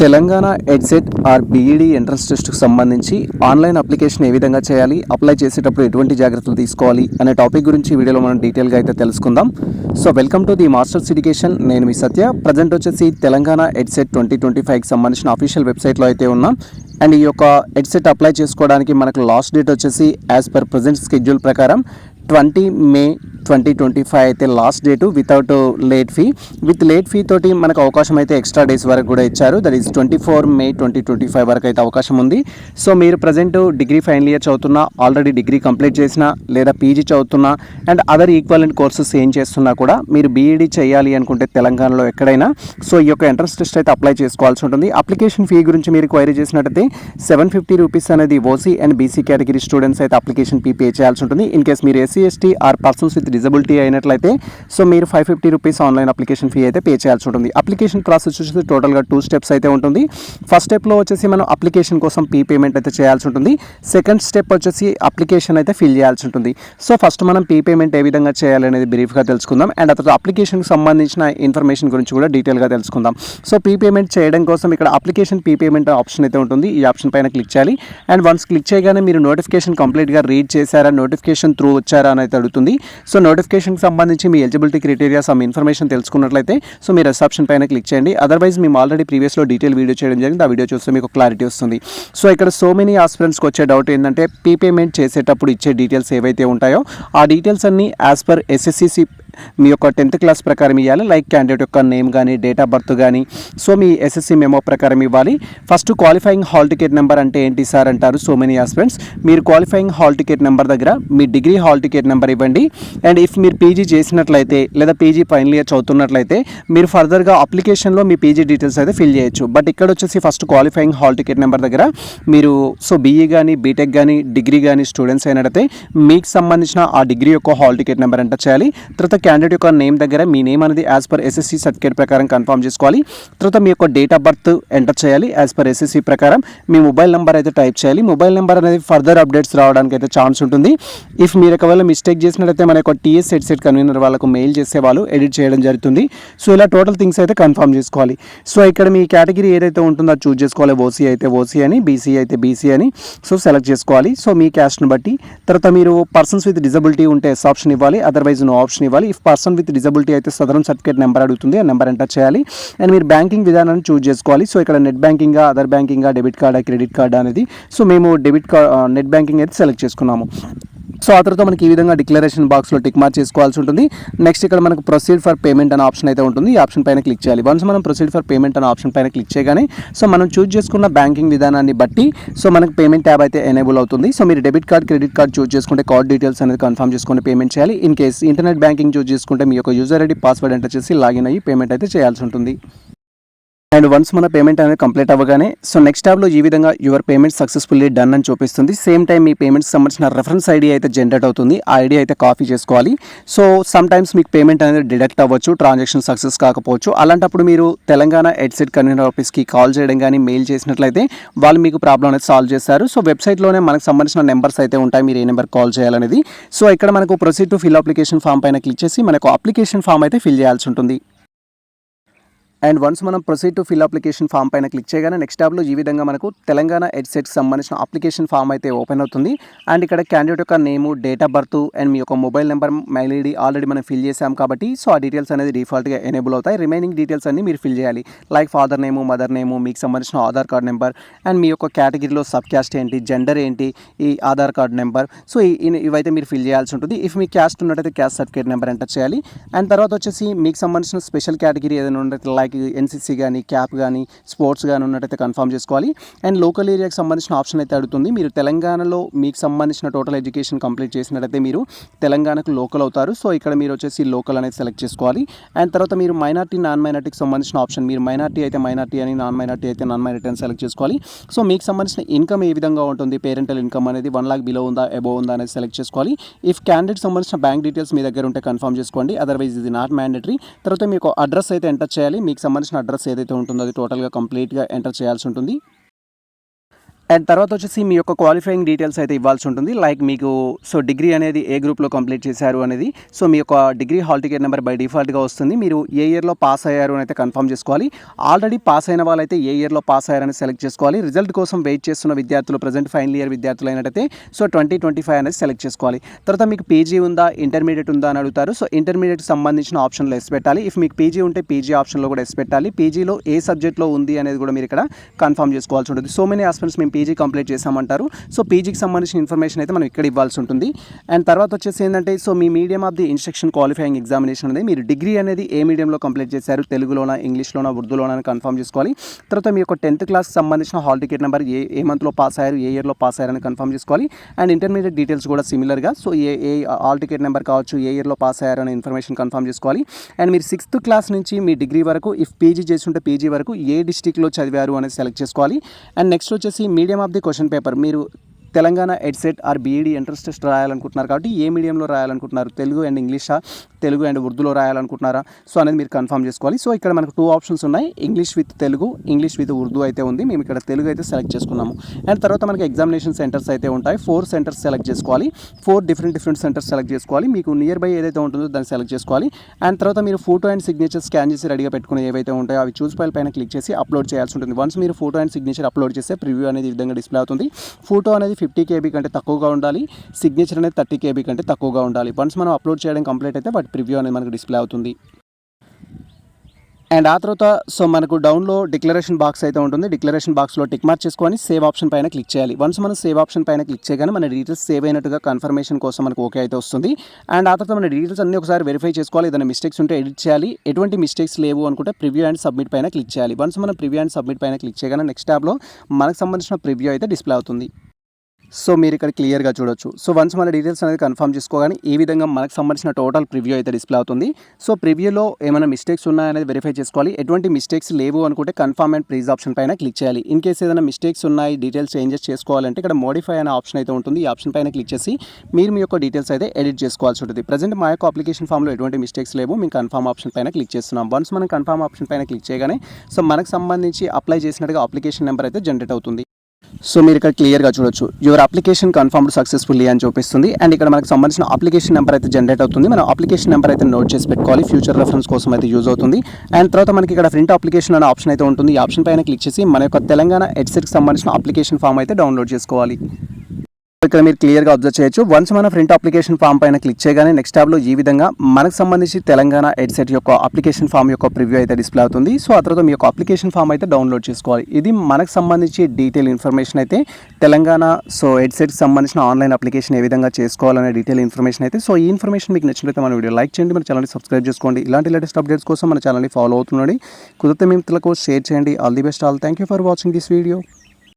Telangana EdCET or BEd entrance టెస్ట్కి సంబంధించి online application ఏ విధంగా చేయాలి అప్లై చేసేటప్పుడు ఎటువంటి జాగ్రత్తలు తీసుకోవాలి అనే టాపిక్ గురించి వీడియోలో మనం డీటెయిల్గా అయితే తెలుసుకుందాం. So welcome to the Masters Education నేను మీ సత్య. ప్రజెంట్ వచ్చేసి తెలంగాణ ఎడ్సెట్ ట్వంటీ ట్వంటీ ఫైవ్కి సంబంధించిన అఫీషియల్ వెబ్సైట్లో అయితే ఉన్నాం. అండ్ ఈ యొక్క హెడ్సెట్ అప్లై చేసుకోవడానికి మనకు లాస్ట్ డేట్ వచ్చేసి యాజ్ పర్ ప్రజెంట్ స్కెడ్యూల్ ప్రకారం twenty May twenty twenty five అయితే last date without late fee with late fee తోటి మనకు అవకాశం అయితే ఎక్స్ట్రా డేస్ వరకు కూడా ఇచ్చారు. That is twenty four May twenty twenty five వరకు అయితే అవకాశం ఉంది. సో మీరు ప్రజెంట్ డిగ్రీ ఫైనల్ ఇయర్ చదువుతున్నా ఆల్రెడీ డిగ్రీ కంప్లీట్ చేసిన లేదా పీజీ చదువుతున్నా అండ్ అదర్ ఈక్వలెంట్ కోర్సెస్ ఏం చేస్తున్నా కూడా మీరు బీఈడీ చేయాలి అనుకుంటే తెలంగాణలో ఎక్కడైనా సో ఈ యొక్క ఎంట్రన్స్ టెస్ట్ అయితే అప్లై చేసుకోవాల్సి ఉంటుంది. అప్లికేషన్ ఫీ గురించి మీరు క్వైరీ చేసినట్టయితే సెవెన్ ఫిఫ్టీ రూపీస్ అనేది OC and BC category students అయితే అప్లికేషన్ ఫీ పే చేయాల్సి ఉంటుంది. ఇన్ కేస్ మీరు SC ST or persons with disability అయినట్లయితే సో మీరు five fifty rupees online application fee అయితే పే చేయాల్సి ఉంటుంది. అప్లికేషన్ ప్రాసెస్ వచ్చేసి టోటల్గా టూ స్టెప్స్ అయితే ఉంటుంది. ఫస్ట్ స్టెప్లో వచ్చేసి మనం అప్లికేషన్ కోసం పీ పేమెంట్ అయితే చేయాల్సి ఉంటుంది. సెకండ్ స్టెప్ వచ్చేసి అప్లికేషన్ అయితే ఫిల్ చేయాల్సి ఉంటుంది. సో ఫస్ట్ మనం పీ పేమెంట్ ఏ విధంగా చేయాలనేది బ్రీఫ్గా తెలుసుకుందాం. అండ్ అతను అప్లికేషన్కి సంబంధించిన ఇన్ఫర్మేషన్ గురించి కూడా డీటెయిల్గా తెలుసుకుందాం. సో పీ పేమెంట్ చేయడం కోసం ఇక్కడ అప్లికేషన్ పీ పేమెంట్ ఆప్షన్ అయితే ఉంటుంది. ఈ ఆప్షన్ పైన క్లిక్ చేయాలి. అండ్ వన్స్ క్లిక్ చేయగానే మీరు నోటిఫికేషన్ కంప్లీట్గా రీడ్ చేశారా నోటిఫికేషన్ త్రూ వచ్చారా అని అయితే అడుగుతుంది. సో నోటిఫికేషన్కి సంబంధించి మీ ఎలిజిబిలిటీ క్రైటీరియా సమ్ ఇన్ఫర్మేషన్ తెలుసుకున్నట్లయితే సో మీరు రిసెప్షన్ పైన క్లిక్ చేయండి. అదర్వైజ్ మేము ఆల్రెడీ ప్రీవియస్లో డీటెయిల్ వీడియో చేయడం జరిగింది. ఆ వీడియో చూస్తే మీకు క్లారిటీ వస్తుంది. సో ఇక్కడ సో మెనీ ఆస్పిరెంట్స్కి వచ్చే డౌట్ ఏంటంటే పీ పేమెంట్ చేసేటప్పుడు ఇచ్చే డీటెయిల్స్ ఏవైతే ఉంటాయో ఆ డీటెయిల్స్ అన్ని యాజ్ పర్ ఎస్ఎస్సిసి మీ యొక్క టెన్త్ క్లాస్ ప్రకారం ఇవ్వాలి లైక్ క్యాండిడేట్ యొక్క నేమ్ కానీ డేట్ ఆఫ్ బర్త్ కానీ సో మీ ఎస్ఎస్సి మెమో ప్రకారం ఇవ్వాలి. First qualifying hall ticket number అంటే ఏంటి సార్ అంటారు? సో మెనీ ఆస్పిరెంట్స్ మీరు క్వాలిఫైయింగ్ హాల్ టికెట్ నెంబర్ దగ్గర మీ డిగ్రీ హాల్ టికెట్ నెంబర్ ఇవ్వండి. అండ్ ఇఫ్ మీరు పీజీ చేసినట్లయితే లేదా పీజీ ఫైనల్ ఇయర్ చదువుతున్నట్లయితే మీరు ఫర్దర్గా అప్లికేషన్లో మీ పీజీ డీటెయిల్స్ అయితే ఫిల్ చేయొచ్చు. బట్ ఇక్కడ వచ్చేసి first qualifying hall ticket number దగ్గర మీరు సో బీఈ కానీ బీటెక్ కానీ డిగ్రీ కానీ స్టూడెంట్స్ అయినట్టయితే మీకు సంబంధించిన ఆ డిగ్రీ యొక్క హాల్ టికెట్ నెంబర్ ఎంటర్ చేయాలి. తర్వాత క్యాండిడేట్ యొక్క నేమ్ దగ్గర మీ నేమ్ అనేది యాజ్ పర్ ఎస్ఎస్సి సర్టిఫికేట్ ప్రకారం కన్ఫర్మ్ చేసుకోవాలి. తర్వాత మీ యొక్క డేట్ ఆఫ్ బర్త్ ఎంటర్ చేయాలి యాజ్ పర్ ఎస్ఎస్సి ప్రకారం. మీ మొబైల్ నెంబర్ అయితే టైప్ చేయాలి. మొబైల్ నెంబర్ అనేది ఫర్దర్ అప్డేట్స్ రావడానికి అయితే ఛాన్స్ ఉంటుంది. ఇఫ్ మీరు ఒకవేళ మిస్టేక్ చేసినట్లయితే మన యొక్క టీఎస్ సెట్ సెట్ కన్వీనర్ వాళ్ళకు మెయిల్ చేసే వాళ్ళు ఎడిట్ చేయడం జరుగుతుంది. సో ఇలా టోటల్ థింగ్స్ అయితే కన్ఫర్మ్ చేసుకోవాలి. సో ఇక్కడ మీ కేటగిరీ ఏదైతే ఉంటుందో అది చూస్ చేసుకోవాలి. ఓసీ అయితే ఓసీ అని బీసీ అయితే బీసీ అని. సో సెలెక్ట్ చేసుకోవాలి. సో మీ క్యాస్ట్ని బట్టి తర్వాత మీరు పర్సన్స్ విత్ డిజబిలిటీ ఉంటే ఎస్ ఆప్షన్ ఇవ్వాలి. అదర్వైజ్ నో ఆప్షన్ ఇవ్వాలి. ఇఫ్ పర్సన్ విత్ డిజబిలిటీ అయితే సదరం సర్టిఫికేట్ నెంబర్ అడుగుతుంది. ఆ నెంబర్ ఎంటర్ చేయాలి. అండ్ మీరు బ్యాంకింగ్ విధానాన్ని చూజ్ చేసుకోవాలి. సో ఇక్కడ net banking other banking debit కార్డా credit card అనేది. సో మేము డెబిట్ కార్డ్ నెట్ బ్యాంకింగ్ అయితే సెలెక్ట్ చేసుకున్నాము. సో ఆ తర్వాత మనకి ఈ విధంగా డిక్లరేషన్ బాక్స్లో టిక్ మార్క్ చేసుకోవాల్సి ఉంటుంది. నెక్స్ట్ ఇక్కడ మనకు ప్రొసీడ్ ఫర్ పేమెంట్ అనే ఆప్షన్ అయితే ఉంటుంది. ఈ ఆప్షన్ పైన క్లిక్ చేయాలి. వన్స్ మనం ప్రొసీడ్ ఫర్ పేమెంట్ అనే ఆప్షన్ పైన క్లిక్ చేయగానే సో మనం చూజ్ చేసుకున్న బ్యాంకింగ్ విధానాన్ని బట్టి సో మనకు పేమెంట్ ట్యాబ్ అయితే ఎనేబుల్ అవుతుంది. సో మీరు debit card credit card choose చేసుకుంటే కార్డ్ డీటెయిల్స్ అనేది కన్ఫర్మ్ చేసుకుని పేమెంట్ చేయాలి. In case internet banking choose చేసుకుంటే మీ యొక్క యూజర్ ఐడి పాస్వర్డ్ ఎంటర్ చేసి లాగిన్ అయ్యి పేమెంట్ అయితే చేయాల్సి ఉంటుంది. అండ్ వన్స్ మన పేమెంట్ అనేది కంప్లీట్ అవ్వగానే సో నెక్స్ట్ ట్యాబ్లో ఈ విధంగా యువర్ పేమెంట్ సక్సెస్ఫుల్లీ డన్ అని చూపిస్తుంది. సేమ్ టైం మీ పేమెంట్స్ సంబంధించిన రెఫరెన్స్ ఐడి అయితే జనరేట్ అవుతుంది. ఆ ఐడి అయితే కాపీ చేసుకోవాలి. సో సమ్ టైమ్స్ మీకు పేమెంట్ అనేది డిడక్ట్ అవ్వచ్చు ట్రాన్సాక్షన్ సక్సెస్ కాకపోవచ్చు. అలాంటప్పుడు మీరు తెలంగాణ ఎడ్సెట్ కన్వీనర్ ఆఫీస్కి కాల్ చేయడం కానీ మెయిల్ చేసినట్లయితే వాళ్ళు మీకు ప్రాబ్లం అనేది సాల్వ్ చేస్తారు. సో వెబ్సైట్లోనే మనకు సంబంధించిన నెంబర్స్ అయితే ఉంటాయి. మీరు ఏ నెంబర్ కాల్ చేయాలనేది. సో ఇక్కడ మనకు proceed to fill application form పైన క్లిక్ చేసి మనకు అప్లికేషన్ ఫామ్ అయితే ఫిల్ చేయాల్సి ఉంటుంది. అండ్ వన్స్ మనం proceed to fill application form పైన క్లిక్ చేయగానే నెక్స్ట్ ట్యాబ్లో ఈ విధంగా మనకు తెలంగాణ ఎడ్సెట్కి సంబంధించిన అప్లికేషన్ ఫామ్ అయితే ఓపెన్ అవుతుంది. అండ్ ఇక్కడ క్యాండిడేట్ యొక్క name date of birth and మీ యొక్క mobile number mail ID already మనం ఫిల్ చేసాం కాబట్టి సో ఆ డీటెయిల్స్ అనేది డిఫాల్ట్గా ఎనేబుల్ అవుతాయి. రిమైనింగ్ డీటెయిల్స్ అన్ని మీరు ఫిల్ చేయాలి. Like father name mother name మీకు సంబంధించిన ఆధార్ కార్డ్ నెంబర్ అండ్ మీ యొక్క కేటగిరీలో సబ్ క్యాస్ట్ ఏంటి జెండర్ ఏంటి ఈ ఆధార్ కార్డ్ నెంబర్ సో ఈ- ఇవైతే మీరు ఫిల్ చేయాల్సి ఉంటుంది. ఇఫ్ మీ క్యాస్ట్ ఉన్నట్టయితే క్యాస్ట్ సర్టిఫికేట్ నెంబర్ ఎంటర్ చేయాలి. అండ్ తర్వాత వచ్చేసి మీకు సంబంధించిన స్పెషల్ కేటగిరీ ఏదైనా ఉన్నట్టు లైక్ ఎన్సీసీ కానీ క్యాప్ కానీ స్పోర్ట్స్ కానీ ఉన్నట్టయితే కన్ఫర్మ్ చేసుకోవాలి. అండ్ లోకల్ ఏరియాకి సంబంధించిన ఆప్షన్ అయితే అడుగుతుంది. మీరు తెలంగాణలో మీకు సంబంధించిన టోటల్ ఎడ్యుకేషన్ కంప్లీట్ చేసినట్టయితే మీరు తెలంగాణకు లోకల్ అవుతారు. సో ఇక్కడ మీరు వచ్చేసి లోకల్ అనేది సెలెక్ట్ చేసుకోవాలి. అండ్ తర్వాత మీరు మైనార్టీ నాన్ మైనార్టీకి సంబంధించిన ఆప్షన్ మీరు మైనార్టీ అయితే మైనార్టీ అని నాన్ మైనార్టీ అయితే నాన్ మైనార్టీ అని సెలెక్ట్ చేసుకోవాలి. సో మీకు సంబంధించిన ఇన్కమ్ ఏ విధంగా ఉంటుంది? పేరెంటల్ ఇన్కమ్ అనేది వన్ లాక్ బిలో ఉందా అబోవ్ ఉందా అనేది సెలెక్ట్ చేసుకోవాలి. ఇఫ్ క్యాండిడేట్ సంబంధించిన బ్యాంక్ డీటెయిల్స్ మీ దగ్గర ఉంటే కన్ఫర్మ్ చేసుకోండి. అదర్వైజ్ ఇది నాట్ మ్యాండేటరీ. తర్వాత మీకు అడ్రస్ అయితే ఎంటర్ చేయాలి. మీకు సంబంధించిన అడ్రస్ ఏదైతే ఉంటుందో అది టోటల్గా కంప్లీట్గా ఎంటర్ చేయాల్సి ఉంటుంది. అండ్ తర్వాత వచ్చేసి మీ యొక్క క్వాలిఫైయింగ్ డీటెయిల్స్ అయితే ఇవ్వాల్సి ఉంటుంది. లైక్ మీకు సో డిగ్రీ అనేది ఏ గ్రూప్లో కంప్లీట్ చేశారు అనేది సో మీ యొక్క degree hall ticket number by డిఫాల్ట్గా వస్తుంది. మీరు ఏ ఇయర్లో పాస్ అయ్యారు అని అయితే కన్ఫర్మ్ చేసుకోవాలి. ఆల్రెడీ పాస్ అయిన వాళ్ళైతే ఏ ఇయర్లో పాస్ అయ్యారని సెలెక్ట్ చేసుకోవాలి. రిజల్ట్ కోసం వెయిట్ చేస్తున్న విద్యార్థులు ప్రజెంట్ ఫైనల్ ఇయర్ విద్యార్థులు అయినట్టయితే సో ట్వంటీ ట్వంటీ ఫైవ్ అనేది సెలెక్ట్ చేసుకోవాలి. తర్వాత మీకు పీజీ ఉందా? ఇంటర్మీడియట్ ఉందా? అని అడుగుతారు. సో ఇంటర్మీడియట్ సంబంధించిన ఆప్షన్లో ఎస్ పెట్టాలి. ఇఫ్ మీకు పీజీ ఉంటే పీజీ ఆప్షన్లో కూడా ఎస్ పెట్టాలి. పీజీలో ఏ సబ్జెక్ట్లో ఉంది అనేది కూడా మీరు ఇక్కడ కన్ఫర్మ్ చేసుకోవాల్సి ఉంటుంది. సో మెనీ ఆస్పెంట్స్ మేము పీజీ కంప్లీట్ చేసామంటారు సో పీజీకి సంబంధించిన ఇన్ఫర్మేషన్ అయితే మనం ఇక్కడ ఇవ్వాల్సి ఉంటుంది. అండ్ తర్వాత వచ్చేసి ఏంటంటే so me medium of the instruction qualifying examination అనేది మీరు డిగ్రీ అనేది ఏ మీడియంలో కంప్లీట్ చేశారు? తెలుగులోనా ఇంగ్లీష్లోనా ఉర్దూలోనా కన్ఫర్మ్ చేసుకోవాలి. తర్వాత మీ యొక్క టెన్త్ క్లాస్కి సంబంధించిన హాల్ టికెట్ నెంబర్ ఏ ఏ మంత్లో పాస్ అయ్యారు? ఏ ఇయర్లో పాస్ అయ్యారని కన్ఫర్మ్ చేసుకోవాలి. అండ్ ఇంటర్మీడియట్ డీటెయిల్స్ కూడా సిమిలర్గా సో ఏ ఏ హాల్ టికెట్ నెంబర్ కావచ్చు ఏ ఇయర్లో పాస్ అయ్యారనే ఇన్ఫర్మేషన్ కన్ఫర్మ్ చేసుకోవాలి. అండ్ మీరు సిక్స్త్ క్లాస్ నుంచి మీ డిగ్రీ వరకు ఇఫ్ పీజీ చేసి ఉంటే పీజీ వరకు ఏ డిస్టిక్లో చదివారు అనేది సెలెక్ట్ చేసుకోవాలి. అండ్ నెక్స్ట్ వచ్చేసి మీ medium of the question paper. మీరు Telangana EdCET or BEd entrance test రాయాలనుకుంటున్నారు కాబట్టి ఏ మీడియంలో రాయాలనుకుంటున్నారు? తెలుగు అండ్ ఇంగ్లీషా? తెలుగు అండ్ ఉర్దూలో రాయాలనుకుంటున్నారా? సో అనేది మీరు కన్ఫర్మ్ చేసుకోవాలి. సో ఇక్కడ మనకు టూ ఆప్షన్స్ ఉన్నాయి. English with Telugu English with Urdu అయితే ఉంది. మేము ఇక్కడ తెలుగు అయితే సెలెక్ట్ చేసుకున్నాము. అండ్ తర్వాత మనకి ఎగ్జామినేషన్ సెంటర్స్ అయితే ఉంటాయి. ఫోర్ సెంటర్స్ సెలెక్ట్ చేసుకోవాలి. Four different different centres select చేసుకోవాలి. మీకు నియర్ బై ఏదైతే ఉంటుందో దాన్ని సెలెక్ట్ చేసుకోవాలి. అండ్ తర్వాత మీరు ఫోటో అండ్ సిగ్నేచర్ స్కాన్ చేసి రెడీగా పెట్టుకుని ఏవైతే ఉంటాయో అవి చూస్ ఫైల్ పైన క్లిక్ చేసి అప్లోడ్ చేయాల్సి ఉంటుంది. వన్స్ మీరు ఫోటో అండ్ సిగ్నేచర్ అప్లోడ్ చేస్తే ప్రివ్యూ అనేది ఈ విధంగా డిస్ప్లే అవుతుంది. ఫోటో అనేది ఫిఫ్టీ కేబీ కంటే తక్కువగా ఉండాలి. సిగ్నేచర్ అనేది థర్టీ కేబీ కంటే తక్కువగా ఉండాలి. వన్స్ మనం అప్లోడ్ చేయడం కంప్లీట్ అయితే వాటి ప్రివ్యూ అనేది మనకు డిస్ప్లే అవుతుంది. అండ్ ఆ తర్వాత సో మనకు డౌన్లో డిక్లరేషన్ బాక్స్ అయితే ఉంటుంది. డిక్లరేషన్ బాక్స్లో టిక్ మార్క్ చేసుకొని సేవ్ ఆప్షన్ పైన క్లిక్ చేయాలి. వన్స్ మనం సేవ్ ఆప్షన్ పైన క్లిక్ చేయగానే మన డీటెయిల్స్ సేవ్ అయినట్టుగా కన్ఫర్మేషన్ కోసం మనకు ఓకే అయితే వస్తుంది. అండ్ ఆ తర్వాత మన డీటెయిల్స్ అన్ని ఒకసారి వెరిఫై చేసుకోవాలి. ఏదైనా మిస్టేక్స్ ఉంటే ఎడిట్ చేయాలి. ఎటువంటి మిస్టేక్స్ లేవు అనుకుంటే ప్రివ్యూ అండ్ సబ్మిట్ పైన క్లిక్ చేయాలి. వన్స్ మనం ప్రివ్యూ అండ్ సబ్మిట్ పైన క్లిక్ చేయగానే నెక్స్ట్ ట్యాబ్లో మనకు సంబంధించిన ప్రివ్యూ అయితే డిస్ప్లే అవుతుంది. సో మీరు ఇక్కడ క్లియర్గా చూడొచ్చు. సో వన్స్ మన డీటెయిల్స్ అనేది కన్ఫర్మ్ చేసుకోగానే ఈ విధంగా మనకు సంబంధించిన టోటల్ ప్రివ్యూ అయితే డిస్ప్లే అవుతుంది. సో ప్రివ్యూలో ఏమైనా మిస్టేక్స్ ఉన్నాయనేది వెరిఫై చేసుకోవాలి. ఎటువంటి మిస్టేక్స్ లేవు అనుకుంటే కన్ఫర్మ్ అండ్ ప్రీజ్ ఆప్షన్ పైన క్లిక్ చేయాలి. ఇన్ కేసు ఏదైనా మిస్టేక్స్ ఉన్నాయి డీటెయిల్స్ చేంజెస్ చేసుకోవాలంటే ఇక్కడ మోడిఫై అనే ఆప్షన్ అయితే ఉంటుంది. ఈ ఆప్షన్ పైన క్లిక్ చేసి మీరు మీ యొక్క డీటెయిల్స్ అయితే ఎడిట్ చేసుకోవాల్సి ఉంటుంది. ప్రజెంట్ మా యొక్క అప్లికేషన్ ఫామ్లో ఎటువంటి మిస్టేక్స్ లేవు. మేము కన్ఫర్మ్ ఆప్షన్ పైన క్లిక్ చేస్తున్నాం. వన్స్ మనం కన్ఫర్మ్ ఆప్షన్ పైన క్లిక్ చేయగానే సో మనకు సంబంధించి అప్లై చేసినట్టుగా అప్లికేషన్ నెంబర్ అయితే జనరేట్ అవుతుంది. సో మీరు ఇక్కడ క్లియర్గా చూడొచ్చు. యువర్ అప్లికేషన్ కన్ఫర్మ్డ్ సక్సెస్ఫుల్లీ అని చూపిస్తుంది. అండ్ ఇక్కడ మనకు సంబంధించిన అప్లికేషన్ నెంబర్ అయితే జనరేట్ అవుతుంది. మనం అప్లికేషన్ నెంబర్ అయితే నోట్ చేసి పెట్టుకోవాలి. ఫ్యూచర్ రెఫరెన్స్ కోసం అయితే యూజ్ అవుతుంది. అండ్ తర్వాత మనకి ఇక్కడ ప్రింట్ అప్లికేషన్ అనే ఆప్షన్ అయితే ఉంటుంది. ఈ ఆప్షన్ పైన క్లిక్ చేసి మన యొక్క తెలంగాణ ఎడ్సెట్కి సంబంధించిన అప్లికేషన్ ఫామ్ అయితే డౌన్లోడ్ చేసుకోవాలి. ఇక్కడ మీరు క్లియర్గా అబ్జర్వ్ చేయొచ్చు. వన్స్ మన ప్రింట్ అప్లికేషన్ ఫామ్ పైన క్లిక్ చేయగానే నెక్స్ట్ ట్యాబ్లో ఈ విధంగా మనకు సంబంధించి తెలంగాణ ఎడ్సెట్ యొక్క అప్లికేషన్ ఫామ్ యొక్క ప్రివ్యూ అయితే డిస్ప్లే అవుతుంది. సో ఆ తర్వాత మీ యొక్క అప్లికేషన్ ఫామ్ అయితే డౌన్లోడ్ చేసుకోవాలి. ఇది మనకు సంబంధించి డీటెయిల్ ఇన్ఫర్మేషన్ అయితే తెలంగాణ సో ఎడ్సెట్కి సంబంధించిన ఆన్లైన్ అప్లికేషన్ ఏ విధంగా చేసుకోవాలనే డీటెయిల్ ఇన్ఫర్మేషన్ అయితే. సో ఈ ఇన్ఫర్మేషన్ మీకు నచ్చినట్లయితే మన వీడియో లైక్ చేయండి మన ఛానల్ని సబ్స్క్రైబ్ చేసుకోండి. ఇలాంటి లేటెస్ట్ అప్డేట్స్ కోసం మన ఛానల్ని ఫాలో అవుతుండండి. కుదిరితే మిత్రులకు షేర్ చేయండి. All the best all thank you for watching this video